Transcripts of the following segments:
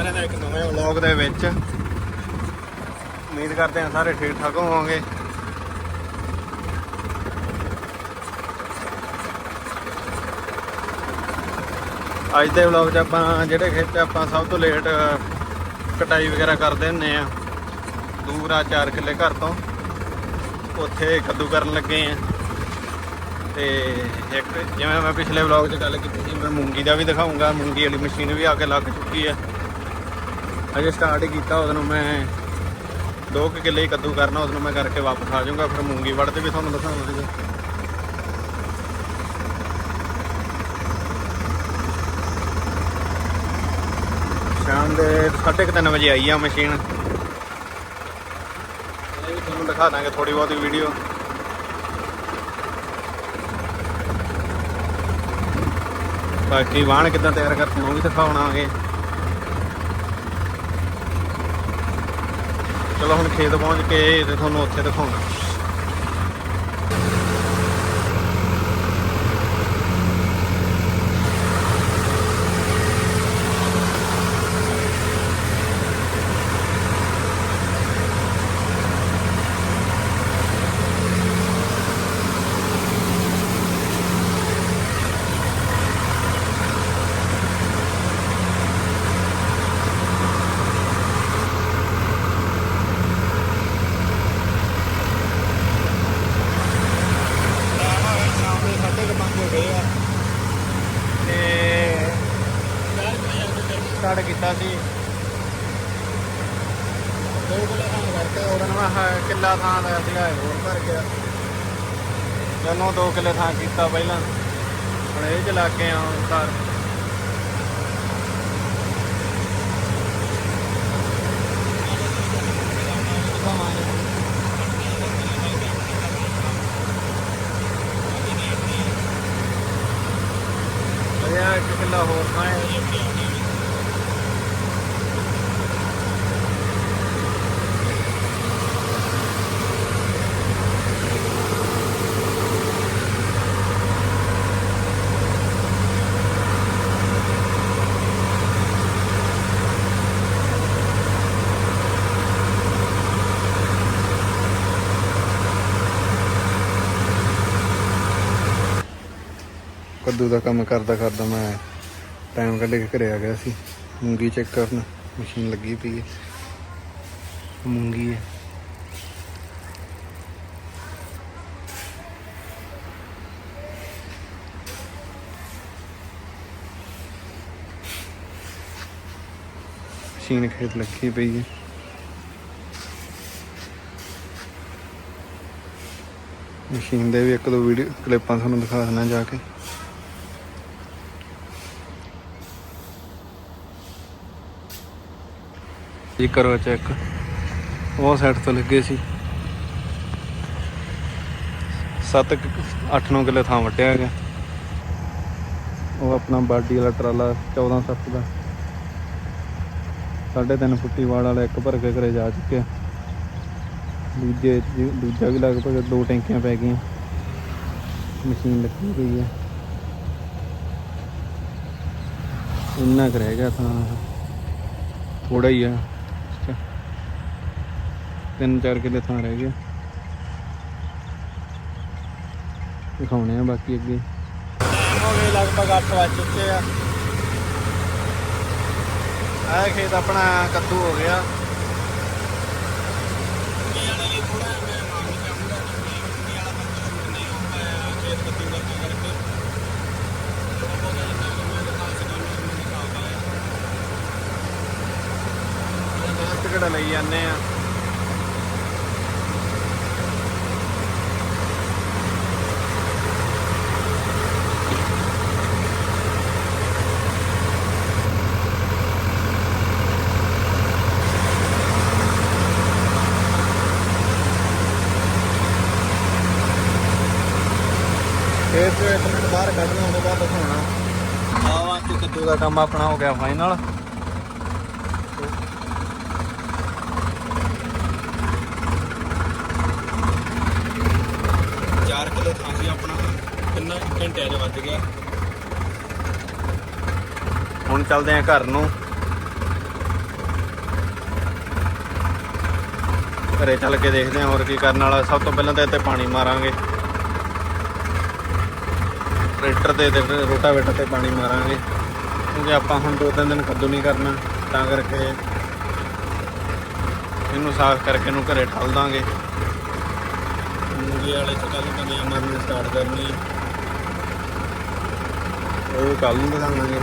ਸਾਰਿਆਂ ਦਾ ਇੱਕ ਨਵੇਂ ਵਲੌਗ ਦੇ ਵਿੱਚ। ਉਮੀਦ ਕਰਦੇ ਹਾਂ ਸਾਰੇ ਠੀਕ ਠਾਕ ਹੋਵੋਗੇ। ਅੱਜ ਦੇ ਵਲੌਗ 'ਚ ਆਪਾਂ ਜਿਹੜੇ ਖੇਤ ਆਪਾਂ ਸਭ ਤੋਂ ਲੇਟ ਕਟਾਈ ਵਗੈਰਾ ਕਰਦੇ ਹੁੰਨੇ ਆ। ਦੂਰ ਆ 4 ਕਿੱਲੇ ਘਰ ਤੋਂ। ਉੱਥੇ ਕੱਦੂ ਕਰਨ ਲੱਗੇ ਆ। ਤੇ ਇੱਕ, ਜਿਵੇਂ ਮੈਂ ਪਿਛਲੇ ਵਲੌਗ 'ਚ ਗੱਲ ਕੀਤੀ ਸੀ, ਮੈਂ ਮੂੰਗੀ ਦਾ ਵੀ ਦਿਖਾਉਂਗਾ ਮੂੰਗੀ ਵਾਲੀ ਮਸ਼ੀਨ ਵੀ ਆ ਕੇ ਲੱਗ ਚੁੱਕੀ ਹੈ ਅਜੇ ਸਟਾਰਟ ਹੀ ਕੀਤਾ ਉਦੋਂ ਮੈਂ 2 ਕਿੱਲੇ ਕੱਦੂ ਕਰਨਾ ਉਦੋਂ ਮੈਂ ਕਰਕੇ ਵਾਪਸ ਆ ਜਾਊਂਗਾ, ਫਿਰ ਮੂੰਗੀ ਵੜ ਵੜਦੇ ਵੀ ਤੁਹਾਨੂੰ ਦਿਖਾਉਂਦਾ ਸੀਗਾ। ਸ਼ਾਮ ਦੇ 3:30 ਵਜੇ ਆਈ ਆ ਮਸ਼ੀਨ ਇਹ ਵੀ ਤੁਹਾਨੂੰ ਦਿਖਾ ਦਾਂਗੇ ਥੋੜੀ ਬਹੁਤੀ ਵੀਡੀਓ ਬਾਕੀ ਵਾਹਣ ਕਿੱਦਾਂ ਤਿਆਰ ਕਰਦੇ ਉਹ ਵੀ ਦਿਖਾਉਣਾਗੇ ਚਲੋ ਹੁਣ ਖੇਤ ਪਹੁੰਚ ਕੇ ਤੇ ਤੁਹਾਨੂੰ ਉੱਥੇ ਦਿਖਾਉਣਾ ਸ਼ਾਮ ਦੇ ਸਾਢੇ ਕੁ ਪੰਜ ਹੋ ਗਏ ਆ ਤੇ ਸਟਾਰਟ ਕੀਤਾ ਸੀ ਦੋ ਕਿੱਲਾ ਥਾਂ ਕਰਕੇ ਕਿੱਲਾ ਥਾਂ ਦਾ ਸੀਗਾ ਹੋਰ ਭਰ ਗਿਆ। ਜਦੋਂ ਦੋ ਕਿੱਲੇ ਥਾਂ ਕੀਤਾ ਪਹਿਲਾਂ। ਹੁਣ ਇਹ ਚ ਲੱਗ ਗਏ ਆ ਘਰ ਇਹ ਇੱਕ ਕਿੱਲਾ ਹੋਰ ਥਾਂ ਹੈ ਕੱਦੂ ਦਾ ਕੰਮ ਕਰਦਾ ਕਰਦਾ ਮੈਂ ਟਾਈਮ ਕੱਢ ਕੇ ਘਰੇ ਆ ਗਿਆ ਸੀ। ਮੂੰਗੀ ਚੈੱਕ ਕਰਨ ਮਸ਼ੀਨ ਲੱਗੀ ਪਈ ਹੈ। ਮੂੰਗੀ ਹੈ। ਮਸ਼ੀਨ ਖੇਤ ਲੱਗੀ ਪਈ ਹੈ। ਮਸ਼ੀਨ ਦੇ ਵੀ ਇੱਕ ਦੋ ਵੀਡੀਓ ਕਲਿੱਪਾਂ ਤੁਹਾਨੂੰ ਦਿਖਾ ਦਿੰਦਾ ਜਾ ਕੇ। ਜੀ ਕਰੋ ਚੈੱਕ। ਉਹ ਸਾਈਡ ਤੋਂ ਲੱਗੇ ਸੀ। 7 8-9 ਕਿੱਲੇ ਥਾਂ ਵਟਿਆ ਗਿਆ ਉਹ ਆਪਣਾ ਬਾਡੀ ਵਾਲਾ ਟਰਾਲਾ 14 ਸੱਤ ਦਾ। ਸਾਢੇ ਤਿੰਨ ਫੁੱਟੀ ਵਾੜ ਵਾਲਾ ਇੱਕ ਭਰ ਕੇ ਘਰੇ ਜਾ ਚੁੱਕਿਆ। ਦੂਜੇ, ਦੂਜਾ ਵੀ ਲਗਭਗ ਦੋ ਟੈਂਕੀਆਂ ਪੈ ਗਈਆਂ। ਮਸ਼ੀਨ ਲੱਗੀ ਹੋਈ ਹੈ। ਇੰਨਾ ਕੁ ਗਿਆ ਥਾਂ। ਥੋੜਾ ਹੀ ਆ। ਤਿੰਨ ਚਾਰ ਕਿੱਲੇ ਥਾਂ ਰਹਿ ਗਿਆ ਦਿਖਾਉਣੇ ਆ ਬਾਕੀ ਅੱਗੇ। ਹੋ ਗਏ ਲਗਭਗ 8 ਵਜ ਚੁੱਕੇ ਆ। ਆਹ ਖੇਤ ਆਪਣਾ ਕੱਦੂ ਹੋ ਗਿਆ। ਕਿਹੜਾ ਲਈ ਜਾਂਦੇ ਆ? ਇੱਕ ਮਿੰਟ ਦਾ ਕੰਮ ਆਪਣਾ ਹੋ ਚ ਵੱਜ ਗਿਆ। ਹੁਣ ਚੱਲਦੇ ਆ ਘਰ ਨੂੰ। ਘਰੇ ਚੱਲ ਕੇ ਦੇਖਦੇ ਆ ਹੋਰ ਕੀ ਕਰਨ ਵਾਲਾ। ਸਭ ਤੋਂ ਪਹਿਲਾਂ ਤਾਂ ਇੱਥੇ ਪਾਣੀ ਮਾਰਾਂਗੇ। ਟਰੈਕਟਰ ਤੇ ਤੇ ਰੋਟਾਵੇਟਰ ਤੇ ਪਾਣੀ ਮਾਰਾਂਗੇ। ਕਿਉਂਕਿ ਆਪਾਂ ਹੁਣ ਦੋ ਤਿੰਨ ਦਿਨ ਕੱਦੂ ਨਹੀਂ ਕਰਨਾ, ਤਾਂ ਕਰਕੇ ਇਹਨੂੰ ਸਾਫ਼ ਕਰਕੇ ਇਹਨੂੰ ਘਰੇ ਠਾਲ ਦਾਂਗੇ। ਮੂੰਗੀ ਵਾਲੇ ਚ ਕੱਲ ਕਮੀਆਂ ਮਾਰਨੀ ਸਟਾਰਟ ਕਰਨੀ ਹੈ ਉਹ ਕੱਲ ਨੂੰ ਦਿਖਾਵਾਂਗੇ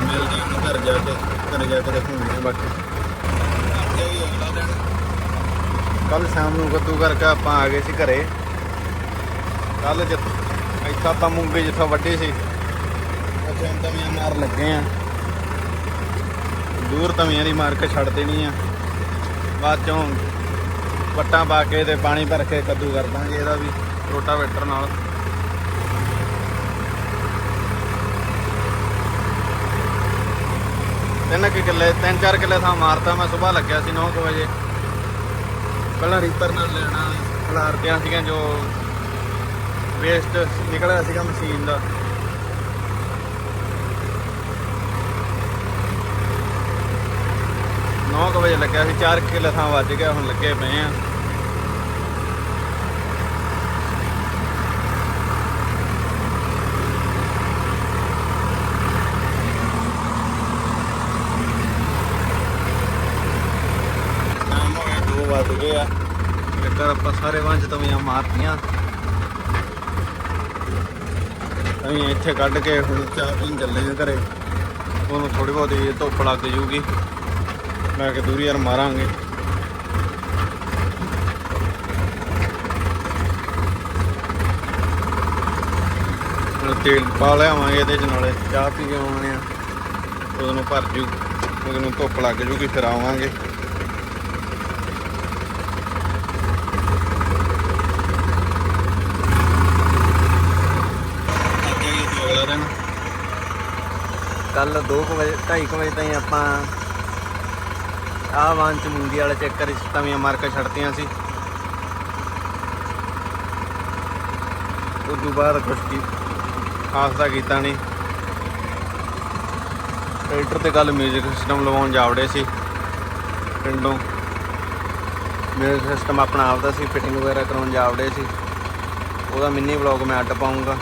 ਮਿਲਦੇ ਹਾਂ ਘਰ ਜਾ ਕੇ, ਘਰ ਜਾ ਕੇ ਦੇਖਾਂਗੇ ਬਾਕੀ। ਅੱਗੇ ਕੱਲ ਸ਼ਾਮ ਨੂੰ ਕੱਦੂ ਕਰਕੇ ਆਪਾਂ ਆ ਗਏ ਸੀ ਘਰੇ। ਕੱਲ ਜਿੱਥ ਇੱਥਾ ਆਪਾਂ ਮੂੰਗੀ ਜਿੱਥੋਂ ਵੱਡੀ ਸੀ, ਉੱਥੇ ਤਵੀਆਂ ਮਾਰ ਲੱਗੇ ਆ। ਦੂਰ ਤਵੀਆਂ ਦੀ ਮਾਰ ਕੇ ਛੱਡ ਦੇਣੀ ਆ। ਬਾਅਦ ਚੋਂ ਵੱਟਾਂ ਪਾ ਕੇ ਤੇ ਪਾਣੀ ਭਰ ਕੇ ਕੱਦੂ ਕਰ ਦਾਂਗੇ ਇਹਦਾ ਵੀ ਰੋਟਾਵੇਟਰ ਨਾਲ। ਤਿੰਨ ਕੁ ਕਿੱਲੇ, ਤਿੰਨ ਚਾਰ ਕਿੱਲੇ ਥਾਂ ਮਾਰਤਾ, ਮੈਂ ਸਵੇਰ ਲੱਗਿਆ ਸੀ 9 ਵਜੇ। ਪਹਿਲਾਂ ਰੀਪਰ ਨਾਲ ਲੈਣਾ, ਖਲਾਰਤੀਆਂ ਸੀਗੀਆਂ ਜੋ ਵੇਸਟ ਨਿਕਲਿਆ ਸੀਗਾ ਮਸ਼ੀਨ ਦਾ। ਨੌ ਕੁ ਵਜੇ ਲੱਗਿਆ ਸੀ 4 ਕਿੱਲੇ ਥਾਂ ਵੱਜ ਗਿਆ, ਹੁਣ ਲੱਗੇ ਪਏ ਆ ਸ਼ਾਮ ਹੋ ਗਏ 2 ਵੱਜ ਗਏ ਆ। ਇੱਧਰ ਆਪਾਂ ਸਾਰੇ ਵਾਂਝ ਤਵੀਆਂ ਮਾਰਤੀਆਂ। ਅਸੀਂ ਇੱਥੇ ਕੱਢ ਕੇ ਹੁਣ ਚਾਹ ਪੀਣ ਚੱਲੇ ਆ ਘਰੇ। ਉਹਨੂੰ ਥੋੜੀ ਬਹੁਤੀ ਧੁੱਪ ਲੱਗ ਜੂਗੀ। ਮੈਂ ਕੇ ਦੂਰੀ ਯਾਰ ਮਾਰਾਂਗੇ। ਤੇਲ ਪਾ ਲਿਆਵਾਂਗੇ ਇਹਦੇ ਚ ਨਾਲੇ, ਚਾਹ ਪੀ ਕੇ ਆਉਣੇ ਆ। ਉਹਨੂੰ ਭਰ ਜੂ। ਉਹਨੂੰ ਧੁੱਪ ਲੱਗ ਜੂਗੀ, ਫਿਰ ਆਵਾਂਗੇ ਅਗਲਾ ਦਿਨ ਕੱਲ 2 ਵਜੇ 2:30 ਵਜੇ ਤਾਈਂ ਆਪਾਂ ਆਹ ਵਾਂ ਚ ਮੂੰਗੀ ਵਾਲੇ ਚੱਕਰ ਚ ਤਵੀਆਂ ਮਾਰ ਕੇ ਛੱਡਤੀਆਂ ਸੀ ਉਸ ਤੋਂ ਬਾਅਦ ਕੁਛ ਕੀ ਖਾਸ ਦਾ ਕੀਤਾ ਨਹੀਂ ਟਰੈਕਟਰ ਤੇ ਕੱਲ 뮤직 ਸਿਸਟਮ ਲਵਾਉਣ ਜਾਵੜੇ ਸੀ ਪਿੰਡੋਂ 뮤직 ਸਿਸਟਮ ਆਪਣਾ ਆਪਦਾ ਸੀ ਫਿਟਿੰਗ ਵਗੈਰਾ ਕਰਾਉਣ ਜਾਵੜੇ ਸੀ ਉਹਦਾ ਮਿੰਨੀ ਵਲੌਗ ਮੈਂ ਅੱਡ ਪਾਉਂਗਾ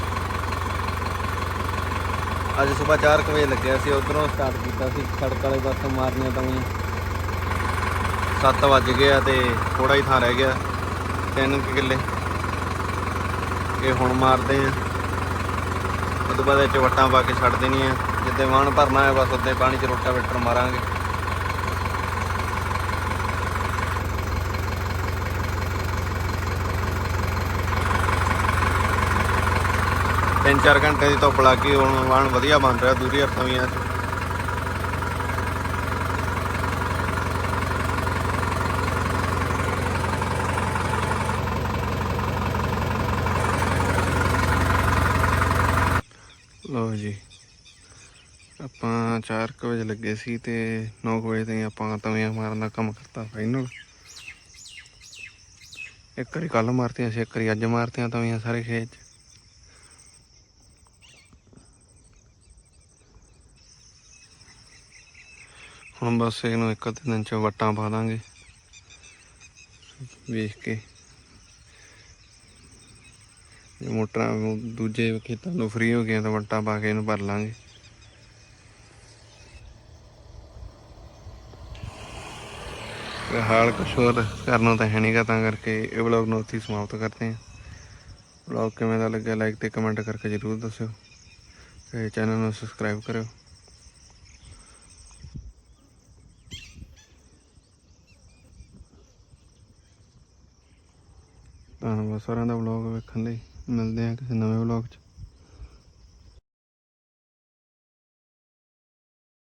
ਅੱਜ ਸਵੇਰ 4 ਵਜੇ ਲੱਗਿਆ ਸੀ, ਉਧਰੋਂ ਸਟਾਰਟ ਕੀਤਾ ਸੀ, ਸੜਕ ਵਾਲੇ ਪਾਸੋਂ ਮਾਰਨੀਆਂ ਤਾਂ 7 ਵੱਜ ਗਿਆ ਆ ਤੇ ਥੋੜਾ ਹੀ ਥਾਂ ਰਹਿ ਗਿਆ, ਤਿੰਨ ਕੁ ਕਿੱਲੇ। ਇਹ ਹੁਣ ਮਾਰਦੇ ਆ। ਉਦੋਂ ਬਾਅਦ ਇਹ ਚ ਵੱਟਾਂ ਪਾ ਕੇ ਛੱਡ ਦੇਣੀਆਂ ਜਿੱਦੇ ਵਾਣ ਭਰਨਾ ਹੈ ਬਸ ਉੱਤੇ ਪਾਣੀ 'ਚ ਰੋਟਾ ਰੋਟਾਵੇਟਰ ਮਾਰਾਂਗੇ। ਤਿੰਨ ਚਾਰ ਘੰਟੇ ਦੀ ਧੁੱਪ ਲੱਗ ਗਈ, ਹੁਣ ਵਾਣ ਵਧੀਆ ਬਣ ਰਿਹਾ, ਦੂਰੀ ਹੱਥਾਂ ਵੀ ਆ। ਜੀ, ਆਪਾਂ 4 ਵਜੇ ਲੱਗੇ ਸੀ ਤੇ 9 ਵਜੇ ਤਾਈਂ ਆਪਾਂ ਤਵੀਆਂ ਮਾਰਨ ਦਾ ਕੰਮ ਕਰਤਾ ਫਾਈਨਲ ਇੱਕ ਵਾਰੀ ਕੱਲ ਮਾਰਤੀਆਂ ਸੀ, ਇੱਕ ਵਾਰੀ ਅੱਜ ਮਾਰਤੀਆਂ ਤਵੀਆਂ ਸਾਰੇ ਖੇਤ ਹੁਣ ਬਸ ਇਹਨੂੰ ਇੱਕ ਅੱਧੇ ਦਿਨ ਚ ਵੱਟਾਂ ਪਾ ਦਾਂਗੇ। ਵੇਖ ਕੇ। ਜੇ ਮੋਟਰਾਂ ਦੂਜੇ ਖੇਤਾਂ ਨੂੰ ਫ੍ਰੀ ਹੋ ਗਈਆਂ ਤਾਂ ਵੱਟਾਂ ਪਾ ਕੇ ਇਹਨੂੰ ਭਰ ਲਾਂਗੇ। ਹਾਲ ਕੁਛ ਹੋਰ ਕਰਨਾ ਤਾਂ ਹੈ ਨਹੀਂਗਾ, ਤਾਂ ਕਰਕੇ ਇਹ ਵਲੌਗ ਨੂੰ ਉੱਥੇ ਸਮਾਪਤ ਕਰਦੇ ਹਾਂ। ਵਲੌਗ ਕਿਵੇਂ ਦਾ ਲੱਗਿਆ ਲਾਈਕ ਤੇ ਕਮੈਂਟ ਕਰਕੇ ਜਰੂਰ ਦੱਸਿਓ। ਤੇ ਚੈਨਲ ਨੂੰ ਸਬਸਕ੍ਰਾਈਬ ਕਰਿਓ। ਧੰਨਵਾਦ ਸਾਰਿਆਂ ਦਾ ਵਲੌਗ ਵੇਖਣ ਲਈ। ਮਿਲਦੇ ਹਾਂ ਕਿਸੇ ਨਵੇਂ ਵਲੌਗ 'ਚ।